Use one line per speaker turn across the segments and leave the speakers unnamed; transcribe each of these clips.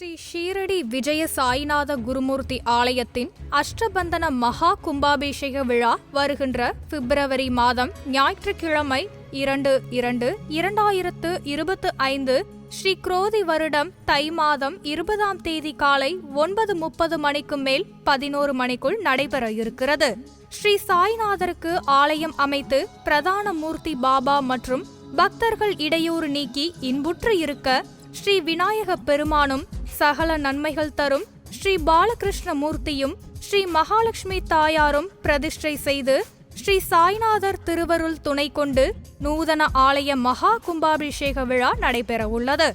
ஸ்ரீ ஷீரடி விஜய சாய்நாத குருமூர்த்தி ஆலயத்தின் அஷ்டபந்தன மகா கும்பாபிஷேக விழா வருகின்ற பிப்ரவரி மாதம் ஞாயிற்றுக்கிழமை இரண்டு இரண்டு இரண்டாயிரத்து இருபத்து ஐந்து ஸ்ரீ குரோதி வருடம் தை மாதம் இருபதாம் தேதி காலை ஒன்பது முப்பது மணிக்கு மேல் பதினோரு மணிக்குள் நடைபெற இருக்கிறது. ஸ்ரீ சாய்நாதருக்கு ஆலயம் அமைத்து பிரதான மூர்த்தி பாபா மற்றும் பக்தர்கள் இடையூறு நீக்கி இன்புற்று இருக்க ஸ்ரீ விநாயக பெருமானும் சகல நன்மைகள் தரும் ஸ்ரீ பாலகிருஷ்ண மூர்த்தியும் ஸ்ரீ மகாலட்சுமி தாயாரும் பிரதிஷ்டை செய்து ஸ்ரீ சாய்நாதர் திருவருள் துணை கொண்டு நூதன ஆலய மகா கும்பாபிஷேக விழா நடைபெற உள்ளது.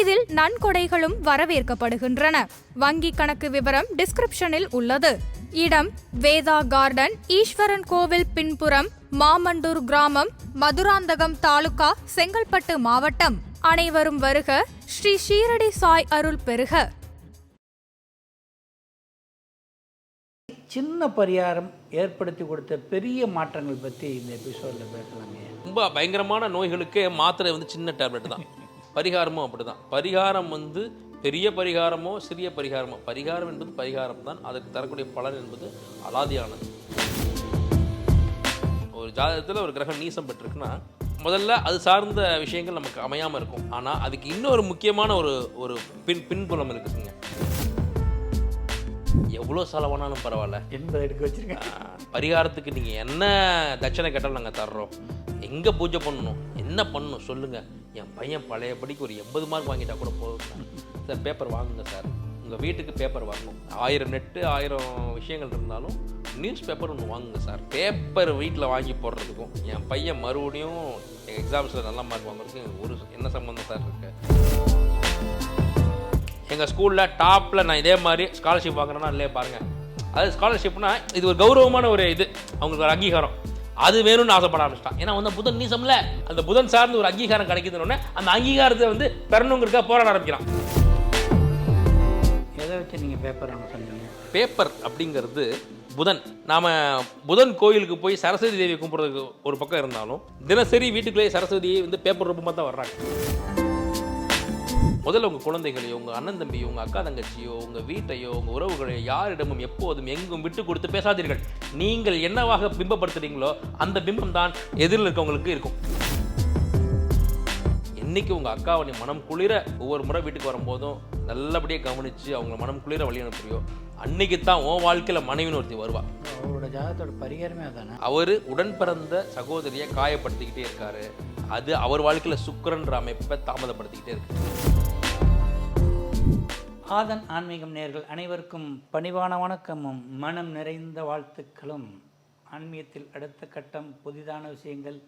இதில் நன்கொடைகளும் வரவேற்கப்படுகின்றன. வங்கி கணக்கு விவரம் டிஸ்கிரிப்ஷனில் உள்ளது. இடம் வேதா கார்டன் ஈஸ்வரன் கோவில் பின்புறம் மாமண்டூர் கிராமம் மதுராந்தகம் தாலுகா செங்கல்பட்டு மாவட்டம். அனைவரும் வருக ஸ்ரீ ஷீரடி சாய் அருள் பெருக.
சின்ன பரிகாரம் ஏற்படுத்தி கொடுத்த பெரிய மாற்றங்கள் பற்றி இந்த எபிசோடில் பேசலாங்க
ரொம்ப பயங்கரமான நோய்களுக்கு மாத்திரை வந்து சின்ன டேப்லெட் தான். பரிகாரமும் அப்படிதான். பரிகாரம் வந்து பெரிய பரிகாரமோ சிறிய பரிகாரமோ. பரிகாரம் என்பது பரிகாரம் தான். அதற்கு தரக்கூடிய பலன் என்பது அலாதியானது. ஒரு ஜாதகத்தில் ஒரு கிரகம் நீசம் பெற்றிருக்குன்னா முதல்ல அது சார்ந்த விஷயங்கள் நமக்கு அமையாமல் இருக்கும். ஆனால் அதுக்கு இன்னொரு முக்கியமான ஒரு ஒரு பின் பின்புலம் இருக்குதுங்க. எவ்வளோ செலவானாலும் பரவாயில்ல.
என்பதை எடுக்க வச்சிருக்கேன்.
பரிகாரத்துக்கு நீங்கள் என்ன தட்சணை கேட்டாலும் நாங்கள் தர்றோம். எங்கே பூஜை பண்ணணும்? என்ன பண்ணணும்? சொல்லுங்கள் என் பையன் பழையபடிக்கு ஒரு எண்பது மார்க் வாங்கிட்டா கூட போதும் சார் சார் பேப்பர் வாங்குங்க சார். உங்கள் வீட்டுக்கு பேப்பர் வாங்கணும். ஆயிரம் நெட்டு ஆயிரம் விஷயங்கள் இருந்தாலும் நியூஸ் பேப்பர் ஒன்று வாங்குங்க சார். பேப்பர் வீட்டில் வாங்கி போடுறதுக்கும் என் பையன் மறுபடியும் எக்ஸாம்ஸில் நல்ல மார்க் வாங்குறதுக்கும் ஒரு என்ன சம்மந்தம் சார் இருக்கு? எங்கள் ஸ்கூலில் டாப்பில் நான் இதே மாதிரி ஸ்காலர்ஷிப் வாங்குறேன்னா இல்லையே பாருங்கள் அது ஸ்காலர்ஷிப்னா இது ஒரு கௌரவமான ஒரு இது. அவங்களுக்கு ஒரு அங்கீகாரம். அது வேணும்னு ஆசைப்பட ஆரம்பிச்சிட்டான். ஏன்னா வந்து புதன் நீசம்ல அந்த புதன் சார்ந்து ஒரு அங்கீகாரம் கிடைக்குதுன்னு அந்த அங்கீகாரத்தை வந்து பெறணுங்கிறதுக்காக போராட ஆரம்பிக்கிறான்.
எதை வச்சு நீங்கள் பேப்பர்
பேப்பர் அப்படிங்கிறது புதன் நாம் புதன் கோயிலுக்கு போய் சரஸ்வதி தேவியை கும்பிட்றதுக்கு ஒரு பக்கம் இருந்தாலும் தினசரி வீட்டுக்குள்ளேயே சரஸ்வதியை வந்து பேப்பர் ரூபமாக தான் வர்றாங்க. முதல்ல உங்கள் குழந்தைகளையோ உங்கள் அண்ணன் தம்பியோ உங்கள் அக்கா தங்கச்சியோ உங்கள் வீட்டையோ உங்கள் உறவுகளையோ யாரிடமும் எப்போதும் எங்கும் விட்டு கொடுத்து பேசாதீர்கள். நீங்கள் என்னவாக பிம்பப்படுத்துறீங்களோ அந்த பிம்பம் தான் எதிரில் இருக்கவங்களுக்கு இருக்கும். என்னைக்கு உங்கள் அக்காவை நீ மனம் குளிர ஒவ்வொரு முறை வீட்டுக்கு வரும்போதும் நல்லபடியாக கவனித்து அவங்கள மனம் குளிர வழி அனுப்புறியோ அன்னைக்கு தான் உன் வாழ்க்கையில் மனைவின்னு ஒருத்தி வருவா.
அவரோட ஜாதகத்தோட பரிகாரமே அதானே?
அவர் உடன் பிறந்த சகோதரியை காயப்படுத்திக்கிட்டே இருக்காரு. அது அவர் வாழ்க்கையில் சுக்கிரன்ற அமைப்பை தாமதப்படுத்திக்கிட்டே இருக்கு.
ஆதன் ஆன்மீகம் நேர்கள் அனைவருக்கும் பணிவான வணக்கமும் மனம் நிறைந்த வாழ்த்துக்களும். ஆன்மீகத்தில் அடுத்த கட்டம் புதிதான விஷயங்கள்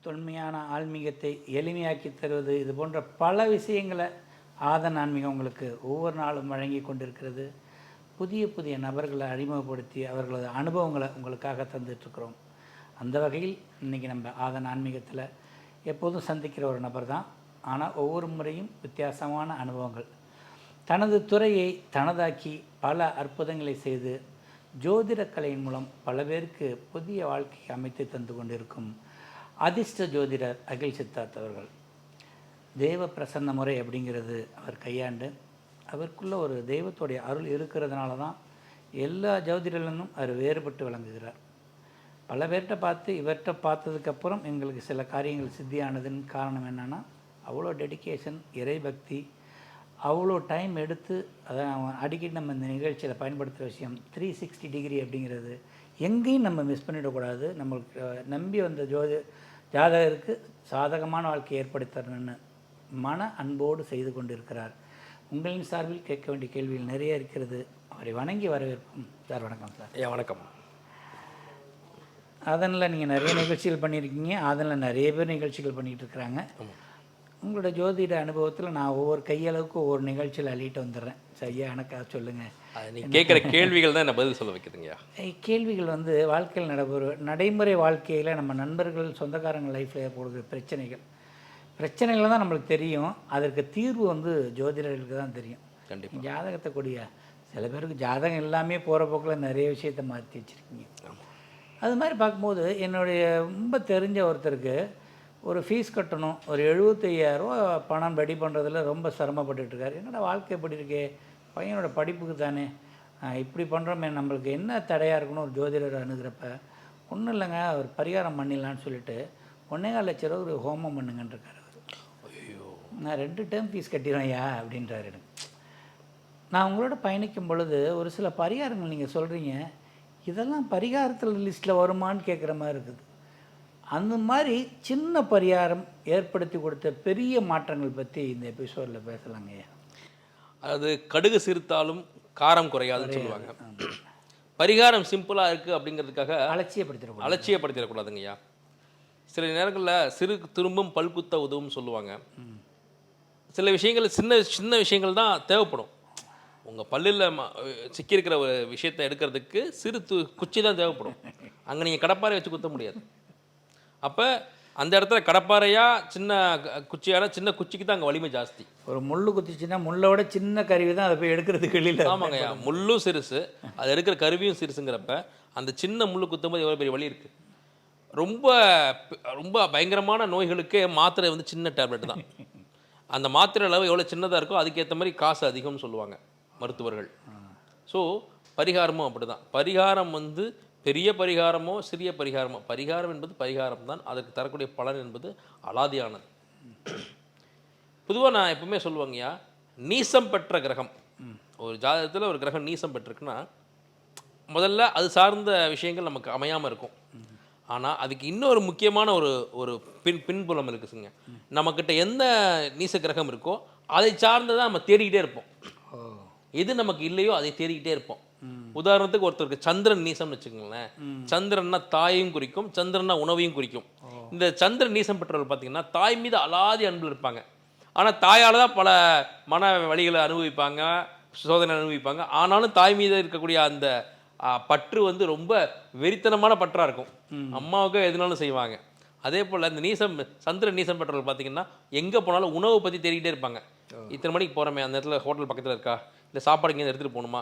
தொன்மையான ஆன்மீகத்தை எளிமையாக்கி தருவது இது போன்ற பல விஷயங்களை ஆதன் ஆன்மீகம் உங்களுக்கு ஒவ்வொரு நாளும் வழங்கி கொண்டிருக்கிறது. புதிய புதிய நபர்களை அறிமுகப்படுத்தி அவர்களது அனுபவங்களை உங்களுக்காக தந்துட்டுருக்குறோம். அந்த வகையில் இன்றைக்கி நம்ம ஆதன் ஆன்மீகத்தில் எப்போதும் சந்திக்கிற ஒரு நபர் தான் ஆனால் ஒவ்வொரு முறையும் வித்தியாசமான அனுபவங்கள். தனது துறையை தனதாக்கி பல அற்புதங்களை செய்து ஜோதிடக்கலையின் மூலம் பல பேருக்கு புதிய வாழ்க்கையை அமைத்து தந்து கொண்டிருக்கும் அதிர்ஷ்ட ஜோதிடர் அகில் சித்தார்த் அவர்கள். தெய்வ பிரசன்ன முறை அப்படிங்கிறது அவர் கையாண்டு அவருக்குள்ளே ஒரு தெய்வத்துடைய அருள் இருக்கிறதுனால தான் எல்லா ஜோதிடர்களும் அவர் வேறுபட்டு விளங்குகிறார். பல பேர்கிட்ட பார்த்து இவர்கிட்ட பார்த்ததுக்கப்புறம் எங்களுக்கு சில காரியங்கள் சித்தியானதுன்னு காரணம் என்னென்னா அவ்வளோ டெடிகேஷன் இறைபக்தி அவ்வளோ டைம் எடுத்து அதை அவன் அடிக்கடி நம்ம இந்த நிகழ்ச்சியில் பயன்படுத்துகிற விஷயம் த்ரீ சிக்ஸ்டி டிகிரி அப்படிங்கிறது. எங்கேயும் நம்ம மிஸ் பண்ணிடக்கூடாது. நம்மளுக்கு நம்பி வந்த ஜோதி ஜாதகருக்கு சாதகமான வாழ்க்கையை ஏற்படுத்தணும்னு மன அன்போடு செய்து கொண்டிருக்கிறார். உங்களின் சார்பில் கேட்க வேண்டிய கேள்விகள் நிறைய இருக்கிறது. அவரை வணங்கி வரவேற்போம். சார் வணக்கம் சார்.
ஏன் வணக்கம்.
அதனில் நீங்கள் நிறைய நிகழ்ச்சிகள் பண்ணியிருக்கீங்க. அதனில் நிறைய பேர் நிகழ்ச்சிகள் பண்ணிகிட்டு இருக்கிறாங்க உங்களோட ஜோதிட அனுபவத்தில் நான் ஒவ்வொரு கையளவுக்கு ஒவ்வொரு நிகழ்ச்சியில் அள்ளிட்டு வந்துடுறேன். சரியா எனக்காக சொல்லுங்கள்
அது நீ கேட்குற கேள்விகள் தான் என்ன பதில் சொல்ல வைக்குதுங்கய்யா
கேள்விகள் வந்து வாழ்க்கையில் நடைபெற நடைமுறை வாழ்க்கையில் நம்ம நண்பர்கள் சொந்தக்காரங்க லைஃப்பில் ஏற்படுகிற பிரச்சனைகள். பிரச்சனைகள் தான் நம்மளுக்கு தெரியும். அதற்கு தீர்வு வந்து ஜோதிடர்களுக்கு தான் தெரியும்.
கண்டிப்பா.
ஜாதகத்தை கூடிய சில பேருக்கு ஜாதகம் எல்லாமே போகிற போக்கில் நிறைய விஷயத்தை மாற்றி வச்சுருக்கீங்க. அது மாதிரி பார்க்கும்போது என்னுடைய ரொம்ப தெரிஞ்ச ஒருத்தருக்கு ஒரு ஃபீஸ் கட்டணும். ஒரு 75000 ரூபா பணம் ரெடி பண்ணுறதுல ரொம்ப சிரமப்பட்டுட்டு இருக்காரு என்னடா வாழ்க்கை எப்படி இருக்கே? பையனோட படிப்புக்கு தானே. இப்படி பண்ணுறோமே நம்மளுக்கு என்ன தடையாக இருக்குன்னு ஒரு ஜோதிடர் அணுகிறப்ப ஒன்றும் இல்லைங்க ஒரு பரிகாரம் பண்ணிடலான்னு சொல்லிட்டு ஒன்றே கால் லட்ச ரூபா ஒரு ஹோமம் பண்ணுங்கன்னு இருக்காரு அவர் நான் ரெண்டு டேர்ம் ஃபீஸ் கட்டிடுவேன்யா அப்படின்றாரு எனக்கு. நான் உங்களோட பயணிக்கும் பொழுது ஒரு சில பரிகாரங்கள் நீங்கள் சொல்கிறீங்க இதெல்லாம் பரிகாரத்தில் லிஸ்ட்டில் வருமான்னு கேட்குற மாதிரி இருக்குது. அந்த மாதிரி சின்ன பரிகாரம் ஏற்படுத்தி கொடுத்த பெரிய மாற்றங்கள் பற்றி இந்த எபிசோடில் பேசலாங்க
அது கடுகு சிரித்தாலும் காரம் குறையாதுன்னு சொல்லுவாங்க. பரிகாரம் சிம்பிளாக இருக்குது அப்படிங்கிறதுக்காக
அலட்சியப்படுத்திடக்கூடாது
அலட்சியப்படுத்திடக்கூடாதுங்கய்யா சில நேரங்களில் சிறு திரும்பும் பல்குத்த உதவும் சொல்லுவாங்க. சில விஷயங்கள் சின்ன சின்ன விஷயங்கள் தான் தேவைப்படும். உங்கள் பல்லில் சிக்கியிருக்கிற ஒரு விஷயத்தை எடுக்கிறதுக்கு சிறு து குச்சி தான் தேவைப்படும். அங்கே நீங்கள் கடப்பாரை வச்சு குத்த முடியாது. அப்போ அந்த இடத்துல கடப்பாரையா சின்ன க- குச்சியான சின்ன குச்சிக்கு தான் அங்கே வலிமை ஜாஸ்தி.
ஒரு முள்ளு குத்திச்சுன்னா முள்ளோட சின்ன கருவி தான் அதை போய் எடுக்கிறதுக்கு வெளியில்.
ஆமாங்கய்யா முள்ளும் சிறுசு. அது எடுக்கிற கருவியும் சிறுசுங்கிறப்ப அந்த சின்ன முள்ளு குத்தும்போது எவ்வளோ பெரிய வலி இருக்கு? ரொம்ப ரொம்ப பயங்கரமான நோய்களுக்கு மாத்திரை வந்து சின்ன டேப்லெட் தான். அந்த மாத்திரை அளவு எவ்வளோ சின்னதாக இருக்கோ அதுக்கேற்ற மாதிரி காசு அதிகம்னு சொல்லுவாங்க மருத்துவர்கள். ஸோ பரிகாரமும் அப்படிதான். பரிகாரம் வந்து பெரிய பரிகாரமோ சிறிய பரிகாரமோ. பரிகாரம் என்பது பரிகாரம் தான் அதற்கு தரக்கூடிய பலன் என்பது அலாதியானது. பொதுவாக நான் எப்பவுமே சொல்லுவாங்கய்யா நீசம் பெற்ற கிரகம். ஒரு ஜாதகத்தில் ஒரு கிரகம் நீசம் பெற்றிருக்குன்னா முதல்ல அது சார்ந்த விஷயங்கள் நமக்கு அமையாமல் இருக்கும். ஆனால் அதுக்கு இன்னொரு முக்கியமான ஒரு ஒரு பின் பின்புலம் இருக்குதுங்க நம்மக்கிட்ட எந்த நீச கிரகம் இருக்கோ அதை சார்ந்ததை நம்ம தேடிக்கிட்டே இருப்போம். எது நமக்கு இல்லையோ அதை தேடிக்கிட்டே இருப்போம். உதாரணத்துக்கு ஒருத்தருக்கு சந்திரன் நீசம்னு வச்சுக்கோங்களேன். சந்திரன்னா தாயையும் குறிக்கும் சந்திரன்னா உணவையும் குறிக்கும். இந்த சந்திரன் நீசம் பெற்றவர்கள் பார்த்தீங்கன்னா தாய் மீது அலாதி அன்பில் இருப்பாங்க. ஆனால் தாயால் தான் பல மன வழிகளை அனுபவிப்பாங்க சோதனை அனுபவிப்பாங்க. ஆனாலும் தாய் மீது இருக்கக்கூடிய அந்த பற்று வந்து ரொம்ப வெறித்தனமான பற்றா இருக்கும். அம்மாவுக்கு எதுனாலும் செய்வாங்க. அதே போல் இந்த நீசம் சந்திரன் நீசம் பெற்றவர்கள் பார்த்தீங்கன்னா எங்கே போனாலும் உணவை பற்றி தேடிக்கிட்டே இருப்பாங்க. இத்தனை மணிக்கு போகிறோமே அந்த இடத்துல ஹோட்டல் பக்கத்தில் இருக்கா? இல்லை சாப்பாடு இங்கே எடுத்துகிட்டு போகணுமா?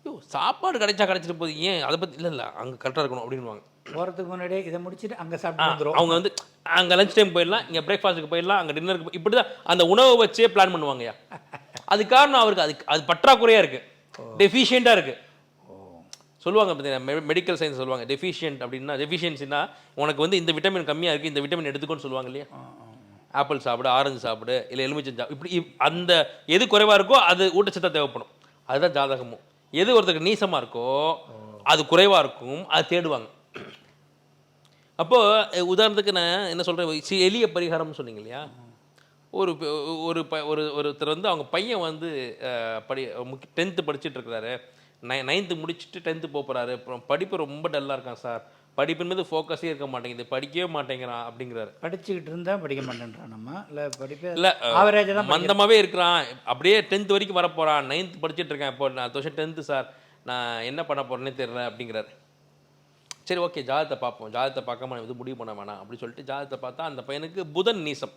ஐயோ சாப்பாடு கிடைச்சா கிடைச்சிட்டு போகுது. ஏன்? அதை பற்றி இல்லை இல்லை அங்கே கரெக்டாக இருக்கணும் அப்படின்வாங்க
போகிறதுக்கு முன்னாடியே இதை முடிச்சுட்டு அங்கே சாப்பிட்டு
அவங்க வந்து அங்கே லஞ்ச் டைம் போயிடலாம் இங்கே பிரேக்ஃபாஸ்ட்டுக்கு போயிடலாம் அங்கே டின்னருக்கு இப்படி தான் அந்த உணவை வச்சே பிளான் பண்ணுவாங்கய்யா. அது காரணம் அவருக்கு அதுக்கு அது பற்றாக்குறையாக இருக்குது டெஃபிஷியண்ட்டாக இருக்குது சொல்லுவாங்க பார்த்தீங்கன்னா மெடிக்கல் சயின்ஸ் சொல்லுவாங்க. டெஃபிஷியன்ட் அப்படின்னா டெஃபிஷியன்சினா உனக்கு வந்து இந்த விட்டமின் கம்மியாக இருக்குது இந்த விட்டமின் எடுத்துக்கோன்னு சொல்லுவாங்க இல்லையா? ஆப்பிள் சாப்பிடு ஆரஞ்சு சாப்பிடு இல்லை எலுமிச்சம் சாப்பிடு. இப்படி இப்- அந்த எது குறைவாக இருக்கோ அது ஊட்டச்சத்தாக தேவைப்படும். அதுதான் ஜாதகமும் எது ஒருத்தருக்கு நீசமாக இருக்கோ அது குறைவாக இருக்கும் அது தேடுவாங்க. அப்போது உதாரணத்துக்கு நான் என்ன சொல்கிறேன் எளிய பரிகாரம்னு சொன்னீங்க இல்லையா? ஒரு ஒரு ப ஒரு ஒருத்தர் வந்து அவங்க பையன் வந்து படி டென்த்து படிச்சுட்டு இருக்கிறாரு. நை நைன்த்து முடிச்சுட்டு டென்த்து போகிறாரு அப்புறம் படிப்பு ரொம்ப டல்லாக இருக்கான் சார் படிப்பின் மீது ஃபோக்கஸே இருக்க மாட்டேங்குது. படிக்கவே மாட்டேங்கிறான் அப்படிங்கிறாரு.
படிச்சுக்கிட்டு இருந்தா படிக்க மாட்டேன்றான் நம்ம? இல்லை படிப்பே
இல்லை
ஆவரேஜாக தான்
மந்தமாகவே இருக்கிறான். அப்படியே டென்த் வரைக்கும் வர போகிறான் நைன்த் படிச்சுட்டு இருக்கேன். இப்போ நான் வருஷம் டென்த்து சார் நான் என்ன பண்ண போகிறேன்னே தெரியல அப்படிங்கிறாரு. சரி ஓகே ஜாதகத்தை பார்ப்போம். ஜாதகத்தை பார்க்காம நான் இது முடிவு பண்ண வேணாம் அப்படி சொல்லிட்டு ஜாதகத்தை பார்த்தா அந்த பையனுக்கு புதன் நீசம்.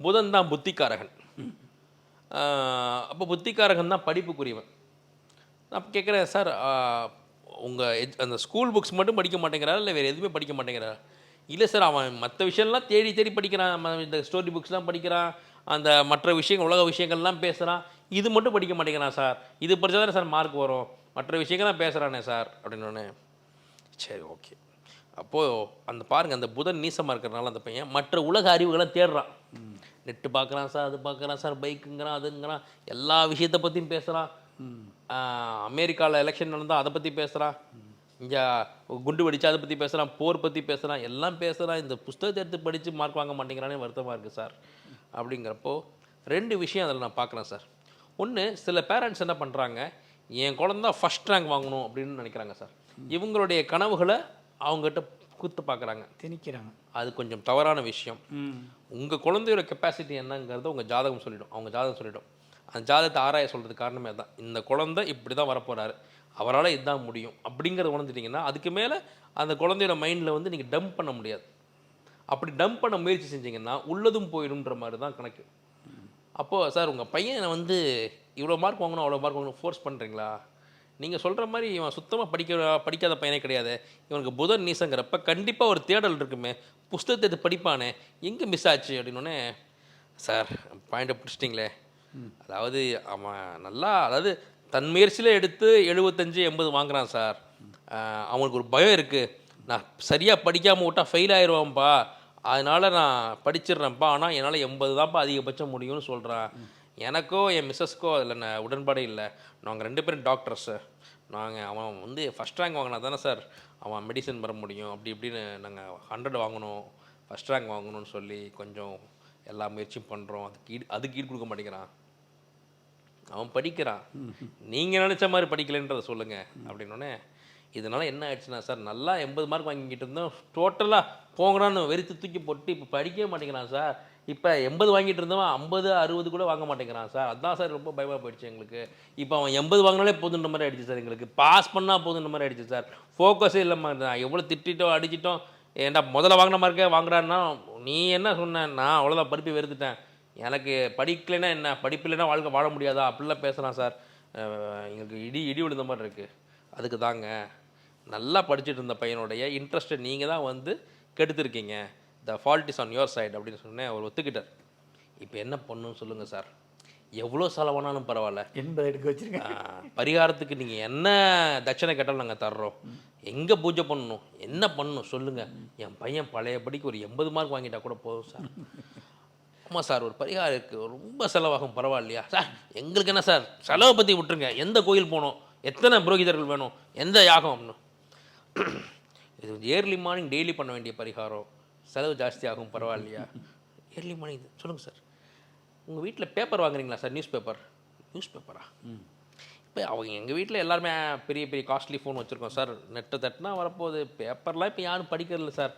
புதன் தான் புத்திக்காரகன். அப்போ புத்திக்காரகன் தான் படிப்புக்குரியவன். நான் கேட்குறேன் சார் உங்கள் அந்த ஸ்கூல் புக்ஸ் மட்டும் படிக்க மாட்டேங்கிறாரா? இல்லை வேறு எதுவுமே படிக்க மாட்டேங்கிறாரா? இல்லை சார் அவன் மற்ற விஷயம்லாம் தேடி தேடி படிக்கிறான். இந்த ஸ்டோரி புக்ஸ்லாம் படிக்கிறான். அந்த மற்ற விஷயங்கள் உலக விஷயங்கள்லாம் பேசுகிறான் இது மட்டும் படிக்க மாட்டேங்கிறான் சார். இது படித்தா தானே சார் மார்க் வரும். மற்ற விஷயங்கள்லாம் பேசுகிறானே சார் அப்படின்னோடனே சரி ஓகே அப்போது அந்த பாருங்கள் அந்த புதன் நீசமாக இருக்கிறனால அந்த பையன் மற்ற உலக அறிவுகளை தேடுறான். நெட்டு பார்க்குறான் சார் அது பார்க்குறான் சார் பைக்குங்கிறான் அதுங்கிறான் எல்லா விஷயத்தை பற்றியும் பேசுகிறான் அமெரிக்காவில் எலெக்ஷன் நடந்தால் அதை பற்றி பேசுகிறான் இங்கே குண்டு வெடிச்சா அதை பற்றி பேசுகிறான் போர் பற்றி பேசுகிறான் எல்லாம் பேசுகிறான் இந்த புஸ்தகத்தை எடுத்து படித்து மார்க் வாங்க மாட்டேங்கிறானே வருத்தமாக இருக்குது சார் அப்படிங்கிறப்போ ரெண்டு விஷயம் அதில் நான் பார்க்குறேன் சார் ஒன்று சில பேரண்ட்ஸ் என்ன பண்ணுறாங்க என் குழந்தை ஃபஸ்ட் ரேங்க் வாங்கணும் அப்படின்னு நினைக்கிறாங்க சார் இவங்களுடைய கனவுகளை அவங்ககிட்ட குத்து பார்க்குறாங்க.
திணிக்கிறாங்க.
அது கொஞ்சம் தவறான விஷயம். உங்கள் குழந்தையோட கெப்பாசிட்டி என்னங்கிறத உங்கள் ஜாதகம் சொல்லிடும். அவங்க ஜாதகம் சொல்லிடும். அந்த ஜாதகத்தை ஆராய சொல்கிறது காரணமே தான் இந்த குழந்தை இப்படி தான் வரப்போகிறாரு அவரால் இதுதான் முடியும். அப்படிங்கிறத உணர்ந்துட்டிங்கன்னா அதுக்கு மேலே அந்த குழந்தையோட மைண்டில் வந்து நீங்கள் டம்ப் பண்ண முடியாது. அப்படி டம்ப் பண்ண முயற்சி செஞ்சீங்கன்னா உள்ளதும் போயிடும்ன்ற மாதிரி தான் கணக்கு. அப்போது சார் உங்கள் பையனை வந்து இவ்வளோ மார்க் வாங்கணும் அவ்வளோ மார்க் வாங்கணும் ஃபோர்ஸ் பண்ணுறீங்களா நீங்கள் சொல்கிற மாதிரி இவன் சுத்தமாக படிக்க படிக்காத பையனே கிடையாது. இவனுக்கு புதன் நீசங்கிறப்ப கண்டிப்பாக ஒரு தேடல் இருக்குமே. புஸ்தகத்தை எடுத்து படிப்பானே. எங்கே மிஸ் ஆச்சு? அப்படின்னோடனே சார் பாயிண்ட்டை பிடிச்சிட்டிங்களே. அதாவது அவன் நல்லா அதாவது தன் முயற்சியில் எடுத்து எழுபத்தஞ்சு எண்பது வாங்குறான் சார். அவனுக்கு ஒரு பயம் இருக்குது நான் சரியாக படிக்காமல் விட்டால் ஃபெயில் ஆயிடுவான்ப்பா அதனால் நான் படிச்சிடுறேன்ப்பா. ஆனால் என்னால் எண்பது தான்ப்பா அதிகபட்சம் முடியும்னு சொல்கிறான் எனக்கோ என் மிஸ்ஸஸ்க்கோ அதில் நான் உடன்பாடு இல்லை. நாங்கள் ரெண்டு பேரும் டாக்டர்ஸு நாங்கள் அவன் வந்து ஃபஸ்ட் ரேங்க் வாங்கினா தானே சார். அவன் மெடிசன் பெற முடியும். அப்படி இப்படின்னு நாங்கள் ஹண்ட்ரட் வாங்கணும். ஃபஸ்ட் ரேங்க் வாங்கணும்னு சொல்லி கொஞ்சம் எல்லா முயற்சியும் பண்ணுறோம் அதுக்கு ஈடு அதுக்கு ஈடு கொடுக்க மாட்டேங்கிறான். அவன் படிக்கிறான். நீங்கள் நினச்ச மாதிரி படிக்கலைன்றதை சொல்லுங்கள் அப்படின்னோடனே இதனால் என்ன ஆயிடுச்சுன்னா சார் நல்லா எண்பது மார்க் வாங்கிக்கிட்டு இருந்தோம். டோட்டலாக போங்கடான்னு வெறித்து தூக்கி போட்டு இப்போ படிக்கவே மாட்டேங்கிறான் சார். இப்போ எண்பது வாங்கிட்டு இருந்தவன் ஐம்பது அறுபது கூட வாங்க மாட்டேங்கிறான் சார். அதான் சார் ரொம்ப பயமாக போயிடுச்சு எங்களுக்கு. இப்போ அவன் எண்பது வாங்கினாலே போதுன்ற மாதிரி ஆயிடுச்சு சார் எங்களுக்கு. பாஸ் பண்ணால் போதுன்ற மாதிரி ஆயிடுச்சு சார். ஃபோக்கஸே இல்லாமல் நான் எவ்வளோ திட்டிட்டோம் அடிச்சிட்டோம் ஏன்டா முதல்ல வாங்கின மார்க்கே வாங்குறான்னா நீ என்ன சொன்ன? நான் அவ்வளோதான் படிப்பு வெறுத்துட்டேன். எனக்கு படிக்கலைன்னா என்ன? படிப்பு இல்லைன்னா வாழ்க்கை வாழ முடியாதா? அப்படிலாம் பேசுகிறான் சார். எங்களுக்கு இடி இடி விழுந்த மாதிரி இருக்குது அதுக்கு தாங்க. நல்லா படிச்சுட்டு இருந்த பையனுடைய இன்ட்ரெஸ்ட்டை நீங்கள் தான் வந்து கெடுத்துருக்கீங்க. The fault is on your side அப்படின்னு சொன்னேன். அவர் ஒத்துக்கிட்டார். இப்போ என்ன பண்ணணும்னு சொல்லுங்கள் சார். எவ்வளோ செலவானாலும் பரவாயில்ல.
எண்பது எடுக்க வச்சிருக்கேன்
பரிகாரத்துக்கு நீங்கள் என்ன தட்சணை கேட்டாலும் நாங்கள் தர்றோம்? எங்கே பூஜை பண்ணணும்? என்ன பண்ணணும்? சொல்லுங்கள் என் பையன் பழையபடிக்கு ஒரு எண்பது மார்க் வாங்கிட்டா கூட போதும் சார். ஆமாம் சார் ஒரு பரிகாரம் இருக்குது ரொம்ப செலவாகும் பரவாயில்லையா? சார் எங்களுக்கு என்ன சார்? செலவை பற்றி விட்டுருங்க. எந்த கோயில் போகணும்? எத்தனை புரோகிதர்கள் வேணும்? எந்த யாகம் அப்படின்னு. இது இயர்லி மார்னிங் டெய்லி பண்ண வேண்டிய பரிகாரம். செலவு ஜாஸ்தி ஆகும் பரவாயில்லையா? இயர்லி மார்னிங் சொல்லுங்கள் சார். உங்கள் வீட்டில் பேப்பர் வாங்குறீங்களா சார்? நியூஸ் பேப்பர் நியூஸ் பேப்பரா இப்போ அவங்க எங்கள் வீட்டில் எல்லாருமே பெரிய பெரிய காஸ்ட்லி ஃபோன் வச்சுருக்கோம் சார். நெட்டை தட்டினா வரப்போகுது. பேப்பர்லாம் இப்போ யாரும் படிக்கிறதில்ல சார்.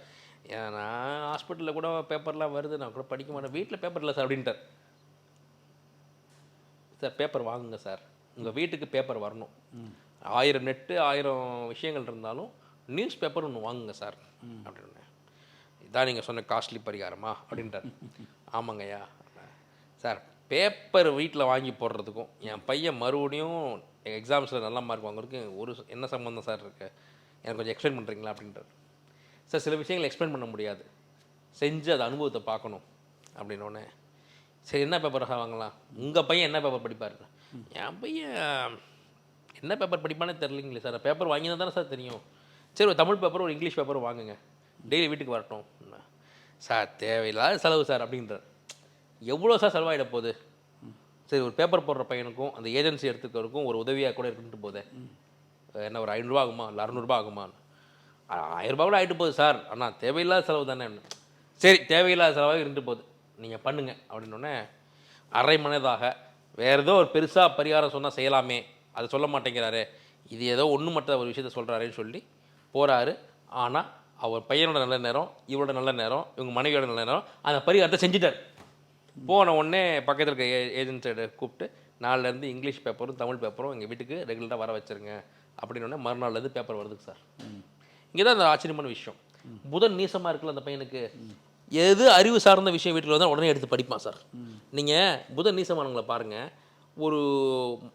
நான் ஹாஸ்பிட்டலில் கூட பேப்பர்லாம் வருது. நான் கூட படிக்க மாட்டேன். வீட்டில் பேப்பர் இல்லை சார் அப்படின்ட்டார். சார் பேப்பர் வாங்குங்க சார் உங்கள் வீட்டுக்கு பேப்பர் வரணும். ஆயிரம் நெட்டு ஆயிரம் விஷயங்கள் இருந்தாலும் நியூஸ் பேப்பர் ஒன்று வாங்குங்க சார் அப்படின்னு. இதான் நீங்கள் சொன்ன காஸ்ட்லி பரிகாரமா? அப்படின்ட்டார். ஆமாங்கய்யா சார் பேப்பர் வீட்டில் வாங்கி போடுறதுக்கும் என் பையன் மறுபடியும் எக்ஸாம்ஸில் நல்ல மார்க் வாங்குறதுக்கும் ஒரு என்ன சம்மந்தம் சார் இருக்கு? எனக்கு கொஞ்சம் எக்ஸ்பிளைன் பண்ணுறீங்களா அப்படின்றார் சார் சில விஷயங்கள் எக்ஸ்பிளைன் பண்ண முடியாது. செஞ்சு அது அனுபவத்தை பார்க்கணும் அப்படின்னோடனே. சரி என்ன பேப்பர் வாங்கலாம்? உங்கள் பையன் என்ன பேப்பர் படிப்பார்? என் பையன் என்ன பேப்பர் படிப்பானே தெரிலிங்களே சார். பேப்பர் வாங்கினா தானே சார் தெரியும். சரி ஒரு தமிழ் பேப்பர் ஒரு இங்கிலீஷ் பேப்பர் வாங்குங்க. டெய்லி வீட்டுக்கு வரட்டும். சார் தேவையில்லாத செலவு சார் அப்படின்றார். எவ்வளோ சார் செலவாயிட போகுது? சரி ஒரு பேப்பர் போடுற பையனுக்கும் அந்த ஏஜென்சி எடுத்துக்கிறதுக்கும் ஒரு உதவியாக கூட இருக்குன்ட்டு போதே. என்ன ஒரு ஐநூறுரூவா ஆகுமா? இல்லை அறநூறுபா ஆயிரம் ஆயிரரூபா கூட ஆகிட்டு போகுது சார். அண்ணா தேவையில்லாத செலவு தானே. சரி தேவையில்லாத செலவாக இருந்துட்டு போகுது. நீங்கள் பண்ணுங்க அப்படின்னோடனே அரை மனதாக வேறு ஏதோ ஒரு பெருசாக பரிகாரம் சொன்னால் செய்யலாமே. அதை சொல்ல மாட்டேங்கிறாரு. இது ஏதோ ஒன்று மட்டும் ஒரு விஷயத்த சொல்கிறாருன்னு சொல்லி போகிறாரு ஆனால் அவர் பையனோட நல்ல நேரம் இவரோட நல்ல நேரம் இவங்க மனைவியோட நல்ல நேரம் அந்த பரிகாரத்தை செஞ்சுட்டார். போன உடனே பக்கத்தில் இருக்க ஏ ஏஜென்சியோட கூப்பிட்டு நாளிலேருந்து இங்கிலீஷ் பேப்பரும் தமிழ் பேப்பரும் எங்கள் வீட்டுக்கு ரெகுலராக வர வச்சுருங்க. அப்படின்னு உடனே மறுநாள்லேருந்து பேப்பர் வருதுங்க சார். இங்கே தான் அந்த ஆச்சரியமான விஷயம். புதன் நீசமாக இருக்குல்ல அந்த பையனுக்கு. எது அறிவு சார்ந்த விஷயம் வீட்டில் வந்தால் உடனே எடுத்து படிப்பான் சார். நீங்கள் புதன் நீசமானவங்களை பாருங்கள் ஒரு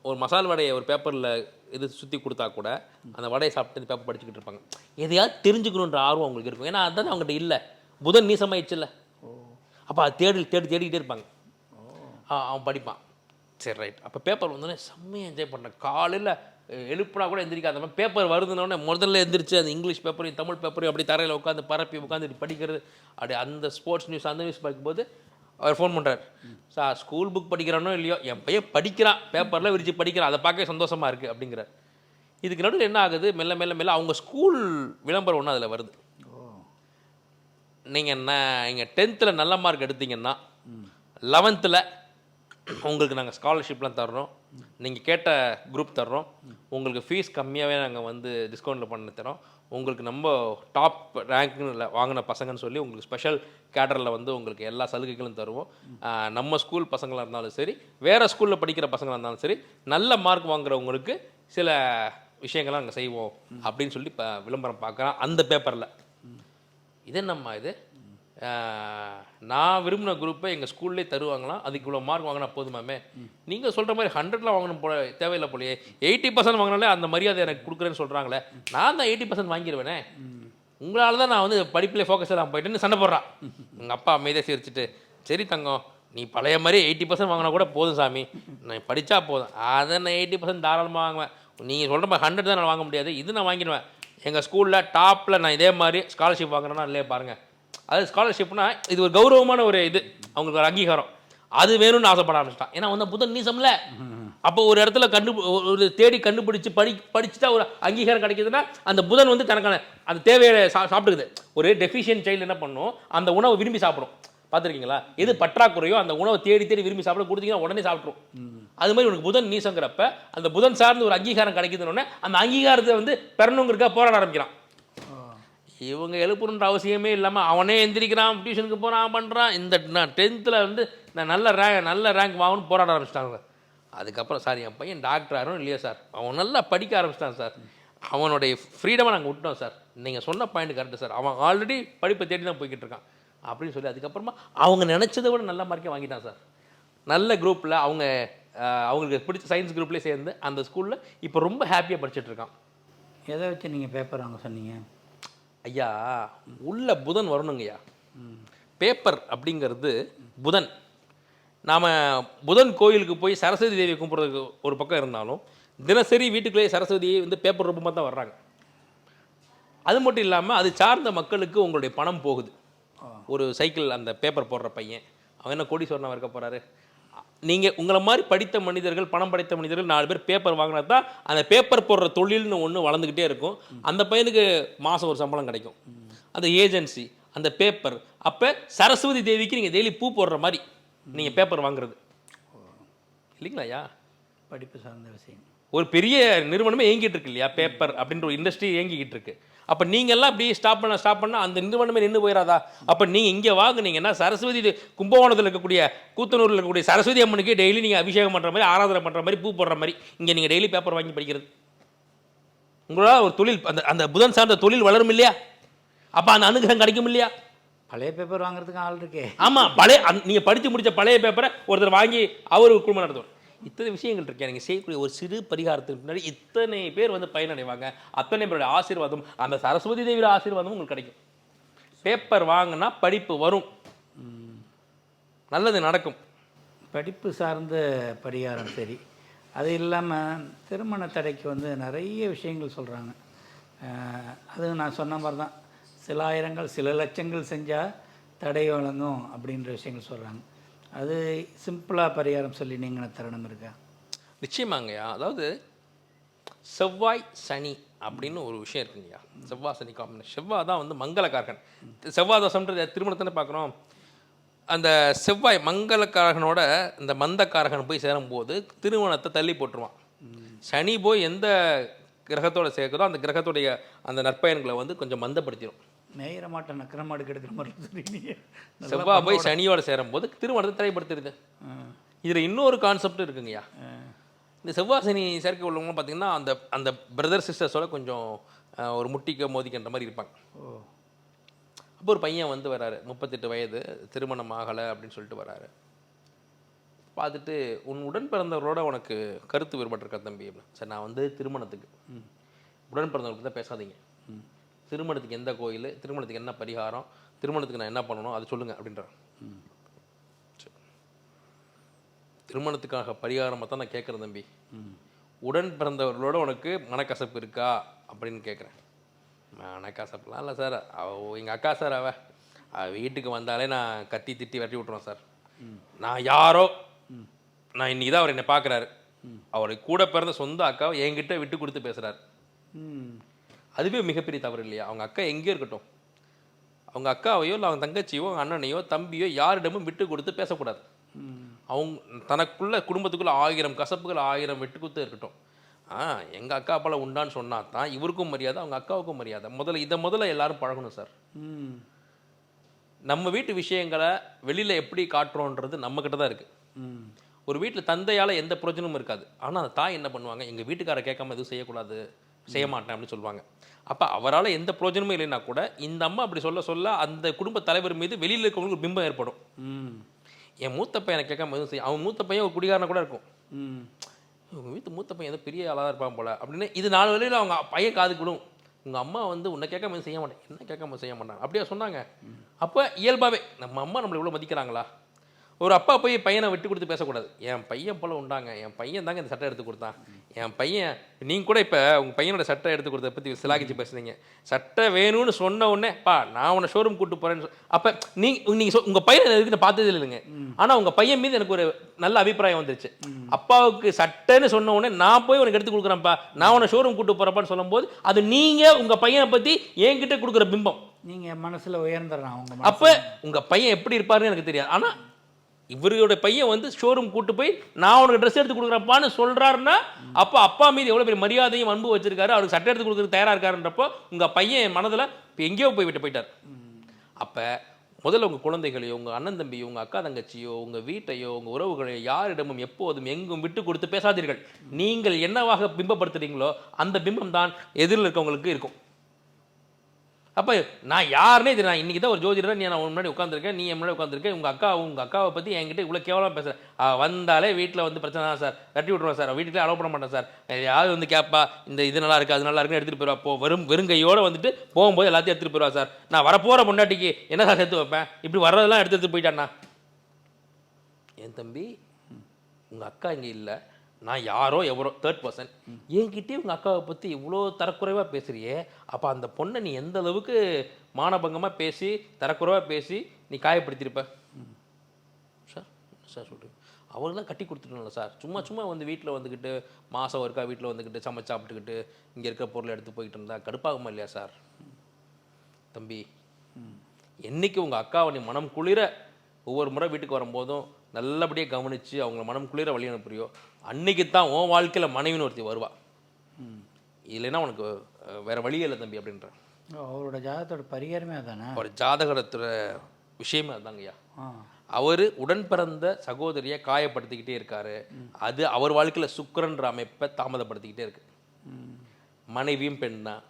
ஒரு மசால் வடையை ஒரு பேப்பரில் இது சுற்றி கொடுத்தா கூட அந்த வடையை சாப்பிட்டு இந்த பேப்பர் படிச்சுக்கிட்டு இருப்பாங்க. எதையாவது தெரிஞ்சுக்கணுன்ற ஆர்வம் அவங்களுக்கு இருக்கும். ஏன்னா அதுதான் அவங்ககிட்ட இல்லை. புதன் நீசமாயிடுச்சுல்ல. அப்போ அது தேடி தேடி தேடிக்கிட்டே இருப்பாங்க. ஆ, அவன் படிப்பான். சரி ரைட் அப்போ பேப்பர் வந்தோடனே செம்மையாக என்ஜாய் பண்ணுறேன் காலையில் எழுப்புனா கூட எந்திரிக்காத மாதிரி பேப்பர் வருதுன்னொடனே முதல்ல எந்திரிச்சு அந்த இங்கிலீஷ் பேப்பரையும் தமிழ் பேப்பரையும் அப்படி தரையில் உட்காந்து பரப்பி உட்காந்து இப்படி படிக்கிறது. அப்படி அந்த ஸ்போர்ட்ஸ் நியூஸ் அந்த நியூஸ் பார்க்கும்போது அவர் ஃபோன் பண்ணுறாரு சார் ஸ்கூல் புக் படிக்கிறானோ இல்லையோ? என் பையன் படிக்கிறான். பேப்பரில் விரித்து படிக்கிறான். அதை பார்க்க சந்தோஷமாக இருக்குது அப்படிங்கிறார். இதுக்கு நடுவில் என்ன ஆகுது? மெல்ல மெல்ல மெல்ல அவங்க ஸ்கூல் விளம்பரம் ஒன்று அதில் வருது. நீங்கள் என்ன இங்கே டென்த்தில் நல்ல மார்க் எடுத்தீங்கன்னா லெவன்த்தில் உங்களுக்கு நாங்கள் ஸ்காலர்ஷிப்லாம் தர்றோம். நீங்கள் கேட்ட குரூப் தர்றோம். உங்களுக்கு ஃபீஸ் கம்மியாகவே நாங்கள் வந்து டிஸ்கவுண்ட்டில் பண்ணி தரோம் உங்களுக்கு நம்ம டாப் ரேங்க்னு வாங்கின பசங்கன்னு சொல்லி உங்களுக்கு ஸ்பெஷல் கேடரில் வந்து உங்களுக்கு எல்லா சலுகைகளும் தருவோம். நம்ம ஸ்கூல் பசங்களாக இருந்தாலும் சரி வேறு ஸ்கூலில் படிக்கிற பசங்களாக இருந்தாலும் சரி நல்ல மார்க் வாங்குறவங்களுக்கு சில விஷயங்கள்லாம் நாங்கள் செய்வோம். அப்படின்னு சொல்லி இப்போ விளம்பரம் பார்க்குறோம் அந்த பேப்பரில் இது என்னம்மா இது? நான் விரும்பின குரூப்பை எங்கள் ஸ்கூல்லே தருவாங்களாம். அதுக்கு இவ்வளோ மார்க் வாங்கினா போதுமாமே? நீங்கள் சொல்கிற மாதிரி ஹண்ட்ரட்லாம் வாங்கணும் போல தேவையில்லை போலயே. எயிட்டி பர்சன்ட் வாங்கினாலே அந்த மரியாதை எனக்கு கொடுக்குறேன்னு சொல்கிறாங்களே நான் தான் எயிட்டி பர்சன்ட் வாங்கிடுவேனே உங்களால் தான் நான் வந்து படிப்பில் ஃபோக்கஸ் எல்லாம் போயிட்டுன்னு சண்டை போடுறான் எங்கள் அப்பா அமைதியாக சிரிச்சிட்டு சரி தங்கம் நீ பழைய மாதிரி எயிட்டி பர்சன்ட் வாங்கினா கூட போதும் சாமி. நான் படித்தா போதும். அதை நான் எயிட்டி பர்சன்ட் தாராளமாக வாங்குவேன். நீங்கள் சொல்கிற மாதிரி ஹண்ட்ரட் தான் நான் வாங்க முடியாது. இது நான் வாங்கிடுவேன். எங்கள் ஸ்கூலில் டாப்பில் நான் இதே மாதிரி ஸ்காலர்ஷிப் வாங்குறேன்னா இல்லையே பாருங்கள் அது ஸ்காலர்ஷிப்னா இது ஒரு கௌரவமான ஒரு இது. அவங்களுக்கு ஒரு அங்கீகாரம். அது வேணும்னு ஆசைப்பட ஆரம்பிச்சிட்டான். ஏன்னா வந்து புதன் நீசம்ல அப்போ ஒரு இடத்துல கண்டு ஒரு தேடி கண்டுபிடிச்சு படி படிச்சுட்டா ஒரு அங்கீகாரம் கிடைக்குதுன்னா அந்த புதன் வந்து தனக்கான அந்த தேவையை சா சாப்பிட்டுக்குது. ஒரு டெஃபிஷியன்ட் சைல்டு என்ன பண்ணும்? அந்த உணவை விரும்பி சாப்பிடும். பார்த்துருக்கீங்களா? எது பற்றாக்குறையோ அந்த உணவை தேடி தேடி விரும்பி சாப்பிட கொடுத்தீங்கன்னா உடனே சாப்பிட்ரும் அது மாதிரி உனக்கு புதன் நீசங்கிறப்ப அந்த புதன் சார்ந்து ஒரு அங்கீகாரம் கிடைக்குதுன்னு அந்த அங்கீகாரத்தை வந்து பெறணுங்கிறக்க போராட ஆரம்பிக்கிறான். இவங்க எழுப்பணுன்ற அவசியமே இல்லாமல் அவனே எந்திரிக்கிறான் டியூஷனுக்கு போகிறான் பண்ணுறான் இந்த நான் டென்த்தில் வந்து நான் நல்ல ரேங்க் நல்ல ரேங்க் வாங்கணும்னு போராட ஆரம்பிச்சிட்டாங்க அதுக்கப்புறம் சார் என் பையன் டாக்டர் ஆகணும் இல்லையா சார்? அவன் நல்லா படிக்க ஆரம்பிச்சிட்டான் சார். அவனுடைய ஃப்ரீடமாக நாங்கள் விட்டோம் சார். நீங்கள் சொன்ன பாயிண்ட் கரெக்டு சார். அவன் ஆல்ரெடி படிப்பை தேடி தான் போய்கிட்டு இருக்கான். அப்படின்னு சொல்லி அதுக்கப்புறமா அவங்க நினச்சதை விட நல்ல மார்க்கே வாங்கிட்டான் சார். நல்ல குரூப்பில் அவங்க அவங்களுக்கு பிடிச்ச சயின்ஸ் குரூப்லேயே சேர்ந்து அந்த ஸ்கூலில் இப்போ ரொம்ப ஹாப்பியாக படிச்சுட்டு இருக்கான்.
எதை வச்சு நீங்கள் பேப்பர் வாங்க சொன்னீங்க?
ஐயா உள்ள புதன் வரணுங்கய்யா. பேப்பர் அப்படிங்கிறது புதன். நாம் புதன் கோயிலுக்கு போய் சரஸ்வதி தேவியை கும்பிட்றதுக்கு ஒரு பக்கம் இருந்தாலும் தினசரி வீட்டுக்குள்ளேயே சரஸ்வதியை வந்து பேப்பர் ரூபமாக தான் வர்றாங்க. அது மட்டும் இல்லாமல் அது சார்ந்த மக்களுக்கு உங்களுடைய பணம் போகுது. ஒரு சைக்கிள் அந்த பேப்பர் போடுற பையன் அவன் என்ன கோடீஸ்வரனாக இருக்க போகிறாரு நீங்கள் உங்களை மாதிரி படித்த மனிதர்கள் பணம் படைத்த மனிதர்கள் நாலு பேர் பேப்பர் வாங்கினா தான் அந்த பேப்பர் போடுற தொழில்னு ஒன்று வளர்ந்துக்கிட்டே இருக்கும். அந்த பையனுக்கு மாதம் ஒரு சம்பளம் கிடைக்கும். அந்த ஏஜென்சி அந்த பேப்பர் அப்போ சரஸ்வதி தேவிக்கு நீங்கள் டெய்லி பூ போடுற மாதிரி நீங்கள் பேப்பர் வாங்குறது. இல்லைங்களா ஐயா?
படிப்பு சார்ந்த விஷயம்.
ஒரு பெரிய நிறுவனமே இயங்கிட்டு இருக்கு இல்லையா பேப்பர் அப்படின்ற ஒரு இண்டஸ்ட்ரி இயங்கிக்கிட்டு இருக்கு. அப்போ நீங்கள்லாம் அப்படியே ஸ்டாப் பண்ண ஸ்டாப் பண்ண அந்த நிறுவனமே நின்று போயிடாதா அப்போ நீங்கள் இங்கே வாங்குனீங்கன்னா சரஸ்வதி கும்பகோணத்தில் இருக்கக்கூடிய கூத்தனூரில் இருக்கக்கூடிய சரஸ்வதி அம்மனுக்கு டெய்லி நீங்கள் அபிஷேகம் பண்ணுற மாதிரி ஆராதனை பண்ணுற மாதிரி பூ போடுற மாதிரி இங்கே நீங்கள் டெய்லி பேப்பர் வாங்கி படிக்கிறது. உங்களால் ஒரு தொழில் அந்த அந்த புதன் சார்ந்த தொழில் வளரும் இல்லையா? அப்போ அந்த அனுகிரகம் கிடைக்கும் இல்லையா?
பழைய பேப்பர் வாங்குறதுக்கு ஆள் இருக்கே.
ஆமாம் பழைய அந்- நீங்க படித்து முடிச்ச பழைய பேப்பரை ஒருத்தர் வாங்கி அவர் குடும்பம் நடத்துவார். இத்தனை விஷயங்கள் இருக்கு. நீங்கள் செய்யக்கூடிய ஒரு சிறு பரிகாரத்துக்கு முன்னாடி இத்தனை பேர் வந்து பயனடைவாங்க. அத்தனை பேருடைய ஆசீர்வாதம் அந்த சரஸ்வதி தேவியோட ஆசீர்வாதமும் உங்களுக்கு கிடைக்கும். பேப்பர் வாங்கினா படிப்பு வரும். நல்லது நடக்கும்.
படிப்பு சார்ந்த பரிகாரம் சரி. அது இல்லாமல் திருமண தடைக்கு வந்து நிறைய விஷயங்கள் சொல்கிறாங்க அது நான் சொன்ன மாதிரி தான் சில ஆயிரங்கள் சில லட்சங்கள் செஞ்சால் தடை வழங்கும் அப்படின்ற விஷயங்கள் சொல்கிறாங்க அது சிம்பிளாக பரிகாரம் சொல்லி நீங்கள் தருணம் இருக்கா?
நிச்சயமாங்கய்யா. அதாவது செவ்வாய் சனி அப்படின்னு ஒரு விஷயம் இருக்குங்கய்யா. செவ்வாய் சனி காம்பினேஷன் செவ்வாய் தான் வந்து மங்களக்காரகன். செவ்வாய் தோசம்ன்றது திருமணத்தை பார்க்குறோம். அந்த செவ்வாய் மங்களக்காரகனோட இந்த மந்தக்காரகன் போய் சேரும்போது திருமணத்தை தள்ளி போட்டுருவான். சனி போய் எந்த கிரகத்தோட சேர்க்குதோ அந்த கிரகத்துடைய அந்த நற்பயன்களை வந்து கொஞ்சம் மந்தப்படுத்திடும்
நேர மாட்டேன் நக்கிற மாடு கெடுக்கிற மாதிரி
செவ்வாய் போய் சனியோட சேரும்போது திருமணத்தை தடைப்படுத்திடுது இதில் இன்னொரு கான்செப்ட் இருக்குங்கய்யா. இந்த செவ்வாய் சனி சேர்க்கை உள்ளவங்க பார்த்தீங்கன்னா அந்த அந்த பிரதர் சிஸ்டர்ஸோட கொஞ்சம் ஒரு முட்டிக்க மோதிக்கின்ற மாதிரி இருப்பாங்க.
ஓ.
அப்போ ஒரு பையன் வந்து வராரு. முப்பத்தெட்டு வயது திருமணம் ஆகலை அப்படின்னு சொல்லிட்டு வராரு. பார்த்துட்டு உன் உடன் பிறந்தவரோட உனக்கு கருத்து வேறுபாடு இருக்கா தம்பி? அப்படின்னு. சரி நான் வந்து திருமணத்துக்கு. உடன் பிறந்தவருக்கு தான் பேசாதீங்க. திருமணத்துக்கு எந்த கோயில் திருமணத்துக்கு என்ன பரிகாரம் திருமணத்துக்கு நான் என்ன பண்ணணும் அதை சொல்லுங்கள் அப்படின்றான் சரி. திருமணத்துக்காக பரிகாரமாக தான் நான் கேட்குறேன் தம்பி. உடன் பிறந்தவர்களோட உனக்கு மனக்கசப்பு இருக்கா அப்படின்னு கேட்குறேன். மனக்கசப்புலாம் இல்லை சார். அவ எங்கள் அக்கா சார் அவ. வீட்டுக்கு வந்தாலே நான் கத்தி திட்டி வெட்டி விட்ருவேன் சார். நான் யாரோ நான் இன்னைக்கு தான் அவர் என்னை பார்க்குறாரு. அவரை கூட பிறந்த சொந்த அக்காவை என்கிட்ட விட்டு கொடுத்து பேசுகிறாரு அதுவே மிகப்பெரிய தவறு இல்லையா? அவங்க அக்கா எங்கேயோ இருக்கட்டும். அவங்க அக்காவையோ இல்லை அவங்க தங்கச்சியோ அண்ணனையோ தம்பியோ யாரிடமும் விட்டு கொடுத்து பேசக்கூடாது. அவங்க தனக்குள்ள குடும்பத்துக்குள்ள ஆயிரம் கசப்புகள் ஆயிரம் விட்டு கொடுத்து இருக்கட்டும். ஆ எங்கள் அக்கா அப்பால உண்டான்னு சொன்னா தான் இவருக்கும் மரியாதை அவங்க அக்காவுக்கும் மரியாதை. முதல்ல இதை முதல்ல எல்லாரும் பழகணும் சார்.
ம்.
நம்ம வீட்டு விஷயங்களை வெளியில் எப்படி காட்டுறோன்றது நம்மக்கிட்ட தான் இருக்குது
ம்.
ஒரு வீட்டில் தந்தையால் எந்த பிரயோஜனமும் இருக்காது. ஆனால் அந்த தாய் என்ன பண்ணுவாங்க? எங்கள் வீட்டுக்கார கேட்காம எதுவும் செய்யக்கூடாது. செய்ய மாட்டேன் அப்படின்னு சொல்லுவாங்க. அப்போ அவரால் எந்த பிரயோஜனமும் இல்லைன்னா கூட இந்த அம்மா அப்படி சொல்ல சொல்ல அந்த குடும்ப தலைவர் மீது வெளியில் இருக்கவங்களுக்கு ஒரு பிம்பம் ஏற்படும்.
ம்.
என் மூத்த பையனை கேட்காம எதுவும் செய்ய அவன் மூத்த பையன் ஒரு குடிகாரனா கூட இருக்கும்.
ம்.
உங்கள் வீட்டு மூத்த பையன் ஏதோ பெரிய ஆளாக இருப்பான் போல அப்படின்னு இது நாலு வழியில் அவங்க பையன் காது விடும் உங்கள் அம்மா வந்து உன்னை கேட்காம செய்ய மாட்டேன். என்ன கேட்காம செய்ய மாட்டாங்க? அப்படியே சொன்னாங்க. அப்போ இயல்பாகவே நம்ம அம்மா நம்மளை இவ்வளோ மதிக்கிறாங்களா? ஒரு அப்பா போய் பையனை விட்டு கொடுத்து பேசக்கூடாது. என் பையன் போல உண்டாங்க. என் பையன் தாங்க இந்த சட்டை எடுத்து கொடுத்தான். என் பையன் நீங்கள் கூட இப்போ உங்கள் பையனோட சட்டை எடுத்து கொடுத்தத பற்றி சிலாகிச்சு பேசுனீங்க. சட்டை வேணும்னு சொன்ன உடனே பா நான் உன்னை ஷோரூம் கூட்டு போகிறேன்னு அப்போ நீ நீங்கள் உங்கள் பையனை எதுக்கு நான் பார்த்தது இல்லைங்க. ஆனால் உங்கள் பையன் மீது எனக்கு ஒரு நல்ல அபிப்பிராயம் வந்துருச்சு. அப்பாவுக்கு சட்டைன்னு சொன்ன உடனே நான் போய் உனக்கு எடுத்து கொடுக்குறேன்ப்பா. நான் உன்னை ஷோரூம் கூட்டு போகிறப்பான்னு சொல்லும்போது அது நீங்கள் உங்கள் பையனை பற்றி என்கிட்ட கொடுக்குற பிம்பம்.
நீங்கள் மனசில் உயர்ந்துடுறான்
அப்போ உங்கள் பையன் எப்படி இருப்பாருன்னு எனக்கு தெரியாது. ஆனால் இவருடைய பையன் வந்து ஷோரூம் கூட்டு போய் நான் உனக்கு ட்ரெஸ் எடுத்து கொடுக்குறப்பான்னு சொல்கிறாருன்னா அப்போ அப்பா மீது எவ்வளோ பெரிய மரியாதையும் அன்பு வச்சிருக்காரு. அவருக்கு சட்டை எடுத்து கொடுக்குறது தயாராக இருக்காருன்றப்போ உங்கள் பையன் மனதில் இப்போ எங்கேயோ போய் விட்டு போயிட்டார். அப்போ முதல்ல உங்கள் குழந்தைகளையோ உங்கள் அண்ணன் தம்பியோ உங்கள் அக்கா தங்கச்சியோ உங்கள் வீட்டையோ உங்கள் உறவுகளையோ யாரிடமும் எப்போதும் எங்கும் விட்டு கொடுத்து பேசாதீர்கள். நீங்கள் என்னவாக பிம்பப்படுத்துறீங்களோ அந்த பிம்பம் தான் எதிரில் இருக்கவங்களுக்கு இருக்கும். அப்போ நான் யாருனே இது நான் இன்றைக்கி தான் ஒரு ஜோதிடர் நீ நான் முன்னாடி உட்காந்துருக்கேன் நீ முன்னாடி உட்காந்துருக்கேன் உங்கள் அக்கா உங்கள் அக்காவை பற்றி என்கிட்ட இவ்வளோ கேவலமாக பேசுகிறேன் வந்தாலே வீட்டில் வந்து பிரச்சனை தான் சார். தட்டி விட்ருவேன் சார். வீட்டுக்குள்ளே அலோவ் பண்ண மாட்டேன் சார். யாரும் வந்து கேட்பா இந்த இது நல்லா இருக்குது அது நல்லா இருக்குன்னு எடுத்துகிட்டு போயிடுவா போ வெறும் வெறுங்கையோடு வந்துட்டு போகும்போது எல்லாத்தையும் எடுத்துகிட்டு போயிடுவா சார். நான் வரப்போகிற பொண்டாட்டிக்கு என்ன சார் சேர்த்து வைப்பேன்? இப்படி வர்றதெல்லாம் எடுத்து எடுத்து போயிட்டாண்ணா என் தம்பி உங்கள் அக்கா இங்கே இல்லை. நான் யாரோ எவரோ தேர்ட் பர்சன் என்கிட்டயே உங்கள் அக்காவை பற்றி இவ்வளோ தரக்குறைவாக பேசுகிறியே அப்போ அந்த பொண்ணை நீ எந்த அளவுக்கு மானபங்கமாக பேசி தரக்குறைவாக பேசி நீ காயப்படுத்தியிருப்ப சார் சார் சார் சொல்கிறீங்க அவர்தான் கட்டி கொடுத்துட்டோம்ல சார். சும்மா சும்மா வந்து வீட்டில் வந்துக்கிட்டு மாதம் ஒருக்கா வீட்டில் வந்துக்கிட்டு சமைச்சு சாப்பிட்டுக்கிட்டு இங்கே இருக்க பொருளை எடுத்து போய்கிட்டு இருந்தா கடுப்பாகுமா இல்லையா சார்? தம்பி என்னைக்கு உங்கள் அக்காவை நீ மனம் குளிர ஒவ்வொரு முறை வீட்டுக்கு வரும்போதும் நல்லபடியாக கவனித்து அவங்கள மனம் குளிர வழி அனுப்புறியோ அன்னைக்கு தான் உன் வாழ்க்கையில் மனைவின்னு ஒருத்தி வருவா. இல்லைன்னா உனக்கு வேற வழியே இல்லை தம்பி அப்படின்ற.
அவரோட ஜாதகத்தோட பரிகாரமே அதானே?
ஒரு ஜாதகத்தோட விஷயமே அதுதாங்கய்யா அவர் உடன் பிறந்த சகோதரியை காயப்படுத்திக்கிட்டே இருக்காரு. அது அவர் வாழ்க்கையில் சுக்கிரன்ற அமைப்பை தாமதப்படுத்திக்கிட்டே இருக்கு. மனைவியும் பெண் தான்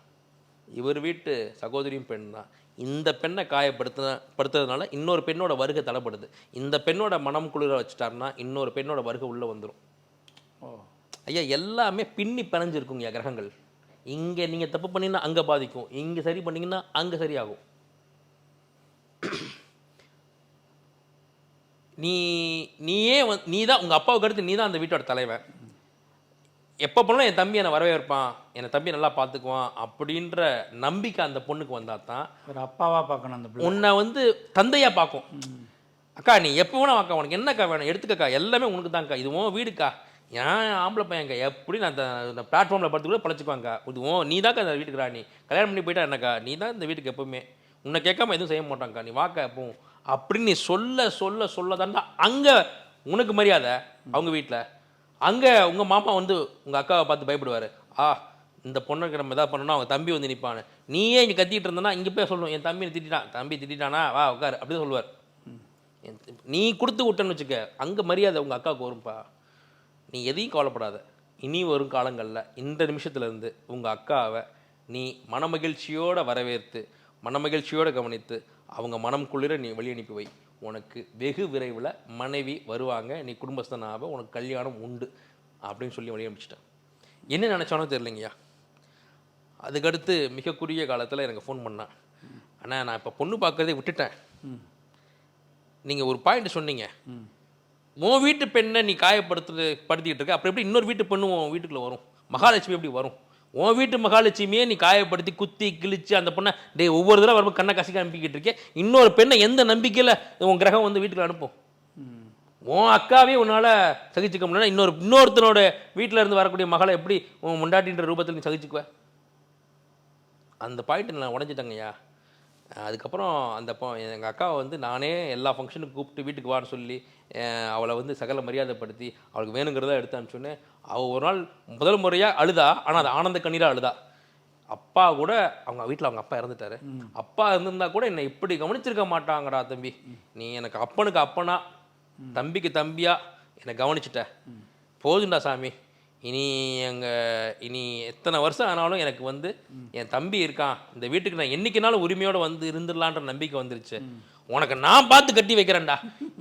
இவர் வீட்டு சகோதரியும் பெண் தான் இந்த பெண்ணை காயப்படுத்த படுத்துறதுனால இன்னொரு பெண்ணோட வருகை தடைப்படுது. இந்த பெண்ணோட மனம் குளிர வச்சுட்டாருன்னா இன்னொரு பெண்ணோட வருகை உள்ளே வந்துடும் ஐயா எல்லாமே பின்னி பிணைஞ்சிருக்குங்க கிரகங்கள். இங்கே நீங்கள் தப்பு பண்ணீங்கன்னா அங்கே பாதிக்கும். இங்கே சரி பண்ணீங்கன்னா அங்கே சரியாகும். நீ நீயே வந்து நீ தான் உங்கள் அப்பாவுக்கு அடுத்து நீ தான் அந்த வீட்டோட தலைவன். எப்போ போனாலும் என் தம்பி என்னை வரவே இருப்பான் என் தம்பி நல்லா பார்த்துக்குவான் அப்படின்ற நம்பிக்கை அந்த பொண்ணுக்கு வந்தால் தான்
ஒரு அப்பாவாக பார்க்கணும் அந்த
உன்னை வந்து தந்தையாக பார்க்கும். அக்கா நீ எப்போ வேணா அக்கா உனக்கு என்னக்கா வேணும்? எடுத்துக்கக்கா. எல்லாமே உனக்கு தான்க்கா இது உன் வீடுக்கா. ஏன் ஆம்பளை பையன்க்கா எப்படி நான் இந்த பிளாட்ஃபார்மில் படுத்து கூட பழச்சிக்குவாங்க? இது உன் நீ தான்க்கா இந்த வீட்டுக்கு ராணி. கல்யாணம் பண்ணி போயிட்டா என்னக்கா? நீ தான் இந்த வீட்டுக்கு எப்பவுமே. உன்னை கேட்காம எதுவும் செய்ய மாட்டாங்க்கா நீ வாக்கா எப்பவும் அப்படின்னு நீ சொல்ல சொல்ல சொல்ல தாண்டா அங்கே உனக்கு மரியாதை அவங்க வீட்டில் அங்கே உங்கள் மாமா வந்து உங்கள் அக்காவை பார்த்து பயப்படுவார். ஆ இந்த பொண்ணுக்கு நம்ம எதாவது பண்ணோம்னா அவங்க தம்பி வந்து நிற்பான்னு நீயே இங்கே கத்திட்டு இருந்தனா இங்கே போய் சொல்லணும். என் தம்பி திட்டான் தம்பி திட்டானா வா உட்காரு. அப்படி சொல்லுவார். நீ கொடுத்து விட்டேன்னு வச்சுக்க அங்கே மரியாதை உங்கள் அக்காவுக்கு வரும்பா. நீ எதையும் கவலைப்படாத. இனி வரும் காலங்களில் இந்த நிமிஷத்துலேருந்து உங்கள் அக்காவை நீ மனமகிழ்ச்சியோடு வரவேற்று மனமகிழ்ச்சியோடு கவனித்து அவங்க மனம் குளிர நீ வழி அனுப்பி வை. உனக்கு வெகு விரைவில் மனைவி வருவாங்க நீ குடும்பஸ்தனாக உனக்கு கல்யாணம் உண்டு அப்படின்னு சொல்லி வழி அனுப்பிச்சிட்டேன் என்ன நினச்சானோ தெரியலைங்கய்யா. அதுக்கடுத்து மிக குறுகிய காலத்தில் எனக்கு ஃபோன் பண்ணான் அண்ணா நான் இப்போ பொண்ணு பார்க்கறதே விட்டுட்டேன். நீங்கள் ஒரு பாயிண்ட் சொன்னீங்க. உன் வீட்டு பெண்ணை நீ காயப்படுத்து படுத்திக்கிட்டு இருக்க அப்புறம் எப்படி இன்னொரு வீட்டு பெண்ணு உன் வீட்டுக்குள்ளே வரும்? மகாலட்சுமி எப்படி வரும்? உன் வீட்டு மகாலட்சுமியே நீ காயப்படுத்தி குத்தி கிழிச்சு அந்த பொண்ணை டே ஒவ்வொரு தடவை வரும்போது கண்ணை கசிக்க அனுப்பிக்கிட்டு இருக்கேன் இன்னொரு பெண்ணை எந்த நம்பிக்கையில் உன் கிரகம் வந்து வீட்டுக்கு அனுப்பும்? உன் அக்காவே உன்னால் சகிச்சுக்க முடியல இன்னொரு இன்னொருத்தனோட வீட்டில் இருந்து வரக்கூடிய மகளை எப்படி உன் முண்டாட்டின்ற ரூபத்தில் நீ சகிச்சுக்குவ? அந்த பாயிண்ட் நான் உடஞ்சிட்டேங்கய்யா. அதுக்கப்புறம் அந்த பொ எங்கள் அக்காவை வந்து நானே எல்லா ஃபங்க்ஷனுக்கு கூப்பிட்டு வீட்டுக்கு வான்னு சொல்லி அவளை வந்து சகல மரியாதைப்படுத்தி அவளுக்கு வேணுங்கிறத எடுத்து அனுப்பிச்சோன்னே அவள் ஒரு நாள் முதல் முறையாக அழுதா ஆனால் அது ஆனந்த கண்ணீராக அழுதா. அப்பா கூட அவங்க வீட்டில் அவங்க அப்பா இறந்துட்டாரு. அப்பா இருந்திருந்தா கூட என்னை இப்படி கவனிச்சிருக்க மாட்டாங்கடா தம்பி. நீ எனக்கு அப்பனுக்கு அப்பனா தம்பிக்கு தம்பியா என்னை கவனிச்சிட்ட. போதுண்டா சாமி. இனி எங்கள் இனி எத்தனை வருஷம் ஆனாலும் எனக்கு வந்து என் தம்பி இருக்கான். இந்த வீட்டுக்கு நான் என்றைக்குனாலும் உரிமையோடு வந்து இருந்துடலான்ற நம்பிக்கை வந்துருச்சு. உனக்கு நான் பார்த்து கட்டி வைக்கிறேன்டா.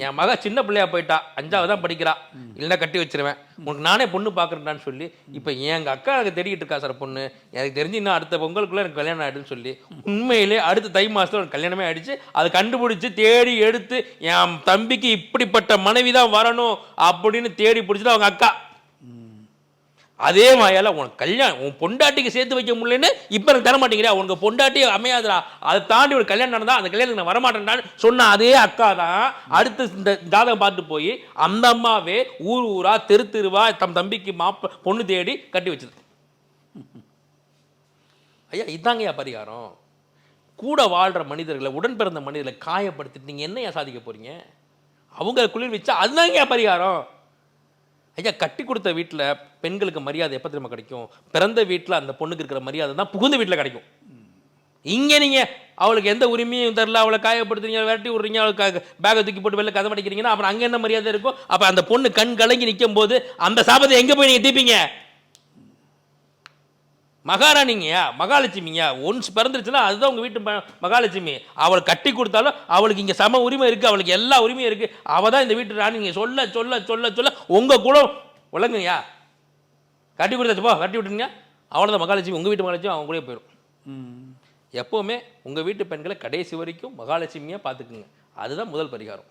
என் மக சின்ன பிள்ளையா போயிட்டா. அஞ்சாவது தான் படிக்கிறா. இல்லைன்னா கட்டி வச்சிருவேன். உனக்கு நானே பொண்ணு பார்க்குறேன்டான்னு சொல்லி இப்போ எங்கள் அக்கா எனக்கு தேடிக்கிட்டு இருக்கா சார் பொண்ணு. எனக்கு தெரிஞ்சு இன்னும் அடுத்த பொங்கலுக்குள்ளே எனக்கு கல்யாணம் ஆகிடுன்னு சொல்லி உண்மையிலே அடுத்த தை மாதத்தில் எனக்கு கல்யாணமே ஆகிடுச்சு அதை கண்டுபிடிச்சி தேடி எடுத்து என் தம்பிக்கு இப்படிப்பட்ட மனைவி தான் வரணும் அப்படின்னு தேடி பிடிச்சது அவங்க அக்கா அதே மாயால உனக்கு கல்யாணம் உன் பொண்டாட்டிக்கு சேர்த்து வைக்க முடியலன்னு இப்போ எனக்கு தர மாட்டேங்கிறா உனக்கு பொண்டாட்டி அமையாதுடா. அதை தாண்டி ஒரு கல்யாணம் நடந்தா அந்த கல்யாணத்துக்கு நான் வரமாட்டேன்டான்னு சொன்ன அதே அக்கா தான் அடுத்து இந்த ஜாதகம் பார்த்து போய் அந்த அம்மாவே ஊர் ஊரா தெரு தெருவா தம் தம்பிக்கு மாப்ப பொண்ணு தேடி கட்டி வச்சது. ஐயா இதாங்கய்யா பரிகாரம். கூட வாழ்கிற மனிதர்களை உடன் பிறந்த மனிதர்களை காயப்படுத்திட்டு நீங்கள் என்னையா சாதிக்க போகிறீங்க அவங்க குளிர் வச்சா அதுதாங்கய்யா பரிகாரம். ஐயா கட்டி கொடுத்த வீட்டில் பெண்களுக்கு மரியாதை எப்போ திரும்ப கிடைக்கும்? பிறந்த வீட்டில் அந்த பொண்ணுக்கு இருக்கிற மரியாதை தான் புகுந்த வீட்டில் கிடைக்கும். இங்கே நீங்கள் அவளுக்கு எந்த உரிமையும் தரல அவளை காயப்படுத்துறீங்க விரட்டி விட்றீங்க அவளுக்கு பேக்கை தூக்கி போட்டு வெளில கதை அடிக்கிறீங்கன்னா அப்புறம் அங்கே என்ன மரியாதை இருக்கும் அப்போ அந்த பொண்ணு கண் கலங்கி நிற்கும் போது அந்த சாபத்தை எங்கே போய் நீங்கள் தீப்பீங்க? மகாராணிங்கயா மகாலட்சுமியா ஒன்ஸ் பிறந்துருச்சுன்னா அதுதான் உங்கள் வீட்டு மகாலட்சுமி. அவளை கட்டி கொடுத்தாலும் அவளுக்கு இங்கே சம உரிமை இருக்குது அவளுக்கு எல்லா உரிமையும் இருக்குது அவள் தான் இந்த வீட்டு ராணி. நீங்கள் சொல்ல சொல்ல சொல்ல சொல்ல உங்கள் குலம் விளங்குங்கய்யா. கட்டி கொடுத்தாச்சு போ கட்டி விட்டுருங்க. அவ்வளோதான் மகாலட்சுமி உங்கள் வீட்டு மகாலட்சுமி அவங்க கூட போயிடும்
ம்.
எப்போவுமே உங்கள் வீட்டு பெண்களை கடைசி வரைக்கும் மகாலட்சுமியாக பார்த்துக்குங்க அதுதான் முதல் பரிகாரம்.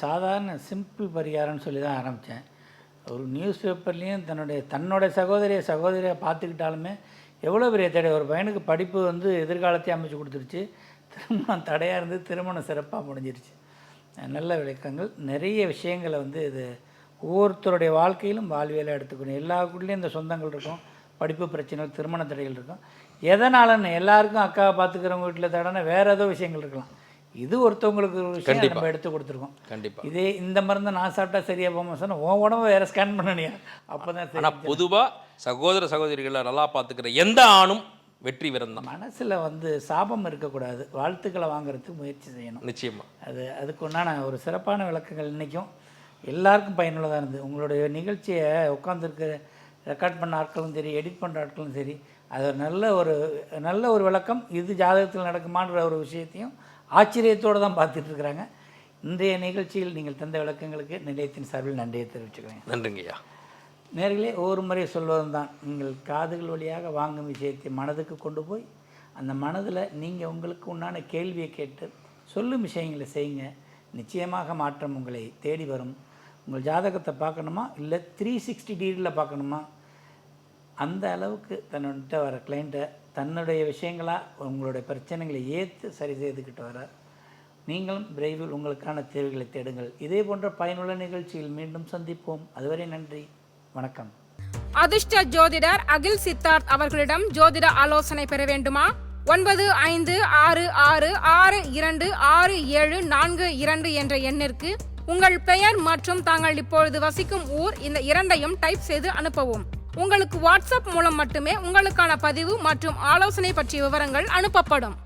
சாதாரண சிம்பிள் பரிகாரம்னு சொல்லி தான் ஆரம்பித்தேன் ஒரு நியூஸ் பேப்பர்லேயும் தன்னுடைய தன்னுடைய சகோதரிய சகோதரியை பார்த்துக்கிட்டாலுமே எவ்வளோ பெரிய தடை ஒரு பையனுக்கு படிப்பு வந்து எதிர்காலத்தையும் அமைச்சு கொடுத்துருச்சு. திருமணம் தடையாக இருந்து திருமணம் சிறப்பாக முடிஞ்சிருச்சு. நல்ல விளக்கங்கள். நிறைய விஷயங்களை வந்து இது ஒவ்வொருத்தருடைய வாழ்க்கையிலும் வாழ்வியலாக எடுத்துக்கணும். எல்லாருக்குள்ளேயும் இந்த சொந்தங்கள் இருக்கும். படிப்பு பிரச்சனைகள் திருமண தடைகள் இருக்கும். எதனாலன்னு எல்லாருக்கும் அக்காவை பார்த்துக்கிறவங்க வீட்டில் தடனை வேறு ஏதோ விஷயங்கள் இருக்கலாம். இது ஒருத்தவங்களுக்கு ஒரு விஷயம். நம்ம எடுத்து கொடுத்துருக்கோம்.
கண்டிப்பாக
இதே இந்த மருந்தை நான் சாப்பிட்டா சரியா போமா சொன்னா உன் உடம்ப வேற ஸ்கேன் பண்ணனியா? அப்பதான் சரி.
ஆனால் பொதுவாக சகோதர சகோதரிகளை நல்லா பார்த்துக்கிற எந்த ஆணும் வெற்றி வீரன் தான்
மனசுல வந்து சாபம் இருக்கக்கூடாது. வாழ்த்துக்களை வாங்குறதுக்கு முயற்சி செய்யணும்.
நிச்சயமா.
அது அதுக்கு உண்டான ஒரு சிறப்பான விளக்கங்கள் இன்றைக்கும் எல்லாருக்கும் பயனுள்ளதாக இருந்தது. உங்களுடைய நிகழ்ச்சியை உட்காந்துருக்க ரெக்கார்ட் பண்ண ஆட்களும் சரி எடிட் பண்ணுற ஆட்களும் சரி அது நல்ல ஒரு நல்ல ஒரு விளக்கம். இது ஜாதகத்தில் நடக்குமான்ற ஒரு விஷயத்தையும் ஆச்சரியத்தோடு தான் பார்த்துட்டு இருக்கிறாங்க இன்றைய நிகழ்ச்சியில் நீங்கள் தந்த விளக்கங்களுக்கு நிலையத்தின் சார்பில் நன்றியை தெரிவிச்சுக்கிறேன்.
நன்றிங்கய்யா
நேர்களே ஒவ்வொரு முறை சொல்வதும் தான் நீங்கள் காதுகள் வழியாக வாங்கும் விஷயத்தை மனதுக்கு கொண்டு போய் அந்த மனதில் நீங்கள் உங்களுக்கு உண்டான கேள்வியை கேட்டு சொல்லும் விஷயங்களை செய்யுங்க. நிச்சயமாக மாற்றம் உங்களை தேடி வரும். உங்கள் ஜாதகத்தை பார்க்கணுமா? இல்லை த்ரீ சிக்ஸ்டி டிகிரியில் பார்க்கணுமா? அந்த அளவுக்கு தன்னிட்ட வர கிளைண்ட்டை தன்னுடைய விஷயங்களாக உங்களுடைய பிரச்சனைகளை ஏற்று சரி செய்துக்கிட்டு வர நீங்களும் விரைவில் உங்களுக்கான தேவைகளை தேடுங்கள். இதே போன்ற பயனுள்ள நிகழ்ச்சியில் மீண்டும் சந்திப்போம். அதுவரை நன்றி. வணக்கம்.
அதிர்ஷ்ட ஜோதிடர் அகில் சித்தார்த் அவர்களிடம் ஜோதிட ஆலோசனை பெற வேண்டுமா? ஒன்பது ஐந்து ஆறு ஆறு ஆறு இரண்டு ஆறு ஏழு நான்கு இரண்டு என்ற எண்ணிற்கு உங்கள் பெயர் மற்றும் தாங்கள் இப்பொழுது வசிக்கும் ஊர் இந்த இரண்டையும் டைப் செய்து அனுப்பவும். உங்களுக்கு வாட்ஸ்அப் மூலம் மட்டுமே உங்களுக்கான பதிவு மற்றும் ஆலோசனை பற்றிய விவரங்கள் அனுப்பப்படும்.